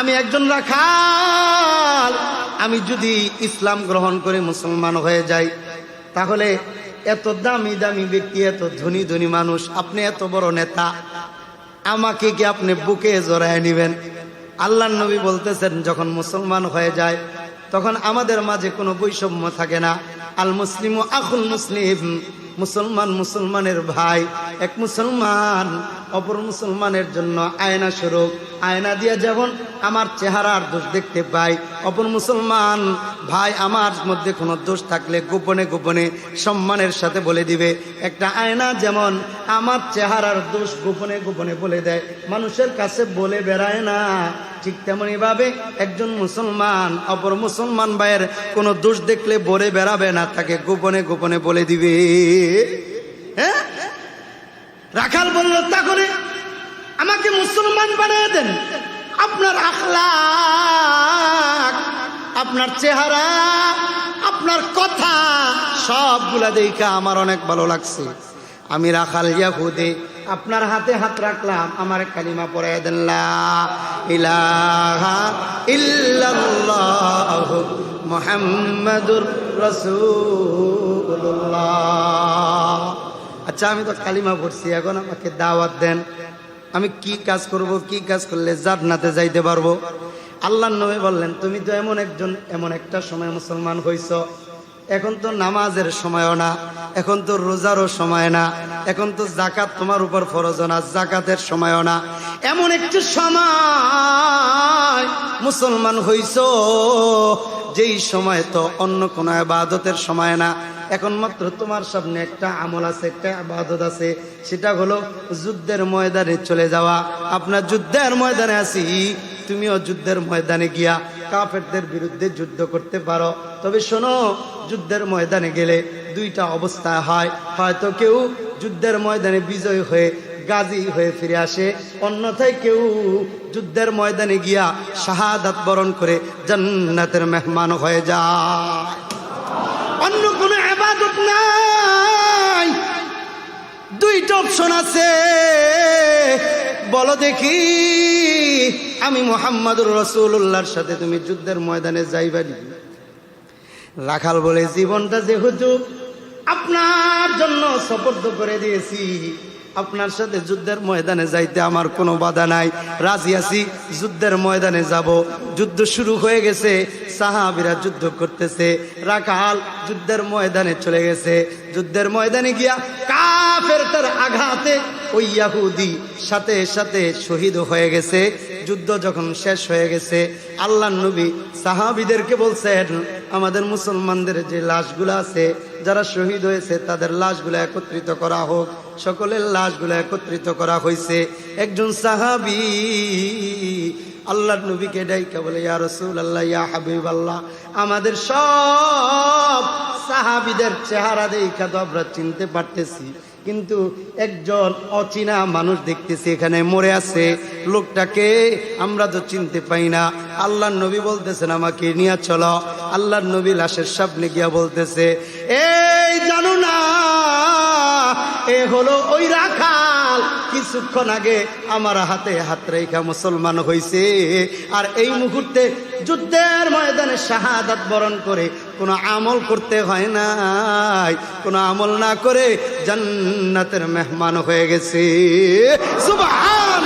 আমি একজন রাখাল। আমি যদি ইসলাম গ্রহণ করে মুসলমান হয়ে যাই, তাহলে এত দামি দামি ব্যক্তি, এত ধনী ধনী মানুষ, আপনি এত বড় নেতা, আমাকে কি আপনি বুকে জড়ায় নিবেন? আল্লাহ নবী বলতেছেন, যখন মুসলমান হয়ে যায়, তখন আমাদের মাঝে কোনো বৈষম্য থাকে না। আল মুসলিম আখুল মুসলিম, মুসলমান মুসলমানের ভাই, এক মুসলমান, অপর মুসলমানের জন্য আয়না স্বরূপ আয়না দিয়ে যেমন আমার চেহারার দোষ দেখতে পাই। অপর মুসলমান ভাই আমার মধ্যে কোনো দোষ থাকলে গোপনে গোপনে সম্মানের সাথে বলে দিবে। একটা আয়না যেমন আমার চেহারার দোষ গোপনে গোপনে বলে দেয়। মানুষের কাছে বলে বেড়ায় না। ঠিক তেমনই ভাবে একজন মুসলমান, অপর মুসলমান ভাইয়ের কোনো দোষ দেখলে বলে বেড়াবে না, তাকে গোপনে গোপনে বলে দিবে। হ্যাঁ? রাখাল বলল তাহলে আমাকে মুসলমান বানিয়ে দেন। আপনার আখলাক, আপনার চেহারা, আপনার কথা সবগুলা দেখা আমার অনেক ভালো লাগছে। আমি রাখাল ইয়াহুদে আপনার হাতে হাত রাখলাম, আমার কালিমা পড়াই দেন, লা ইলাহা ইল্লাল্লাহ আচ্ছা আমি তো কালিমা পড়ছি, এখন আমাকে দাওয়াত দেন। আমি কি কাজ করব, কি কাজ করলে জান্নাতে যাইতে পারব? আল্লাহ নবী বললেন, তুমি তো এমন একজন, এমন একটা সময় মুসলমান হইছ। এখন তো নামাজের সময়ও না, এখন তো রোজারও সময় না, এখন তো জাকাত তোমার উপর ফরজ না জাকাতের সময়ও না। এমন একটি সময় মুসলমান হইছ, যেই সময় তো অন্য কোনো আবাদতের সময় না। এখন মাত্র তোমার সামনে একটা আমল আছে, একটা আবাদত আছে। সেটা হলো যুদ্ধের ময়দানে চলে যাওয়া। আপনার যুদ্ধের ময়দানে আছি, তুমিও যুদ্ধের ময়দানে গিয়া কাফেরদের বিরুদ্ধে যুদ্ধ করতে পারো। তবে শোনো, যুদ্ধের ময়দানে গেলে দুইটা অবস্থা হয়। হয়তো কেউ যুদ্ধের ময়দানে বিজয় হয়ে গাজী হয়ে ফিরে আসে, অন্যথায় কেউ যুদ্ধের ময়দানে গিয়া শাহাদাত বরণ করে জান্নাতের মেহমান হয়ে যায়। অপশন আছে। বলো দেখি, আমি মোহাম্মদুর রসুল্লাহর সাথে তুমি যুদ্ধের ময়দানে যাইবারি রাখাল বলে, জীবনটা যেহেতু আপনার জন্য সপর্দ করে দিয়েছি আপনার সাথে যুদ্ধের ময়দানে যাইতে আমার কোনো বাধা নাই। রাজি আছি, যুদ্ধের ময়দানে যাব। যুদ্ধ শুরু হয়ে গেছে, সাহাবিরা যুদ্ধ করতেছে। রাখাল যুদ্ধের ময়দানে চলে গেছে। যুদ্ধের ময়দানে গিয়া কাফের তার আঘাতে ওই ইয়াহুদি সাথে সাথে শহীদ হয়ে গেছে। যুদ্ধ যখন শেষ হয়ে গেছে আল্লাহ নবী সাহাবিদেরকে বলছেন, আমাদের মুসলমানদের যে লাশগুলো আছে যারা শহীদ হয়েছে, তাদের লাশগুলো একত্রিত করা হোক। সকলের লাশগুলো একত্রিত করা হয়েছে। একজন সাহাবি আল্লাহ নবীকে ডাইকা বলে, ইয়া রসুল আল্লাহ ইয়া হাবিব আল্লাহ আমাদের সব সাহাবিদের চেহারা দেখা তো আমরা চিনতে পারতেছি। কিন্তু একজন অচেনা মানুষ দেখতেছি, এখানে মরে আছে। লোকটাকে আমরা তো চিনতে পাই না। আল্লাহ নবী বলতেছেন আমাকে, নিয়ে চলো। আল্লাহ নবী লাশের সামনে গিয়া বলতেছে এই জানো না, এ হলো ওই রাখাল। কিছুক্ষণ আগে আমার হাতে হাত রেখা মুসলমান হয়েছে আর এই মুহূর্তে যুদ্ধের ময়দানে শাহাদাত বরণ করে কোনো আমল করতে হয় নাই। কোনো আমল না করে জান্নাতের মেহমান হয়ে গেছে। সুবহান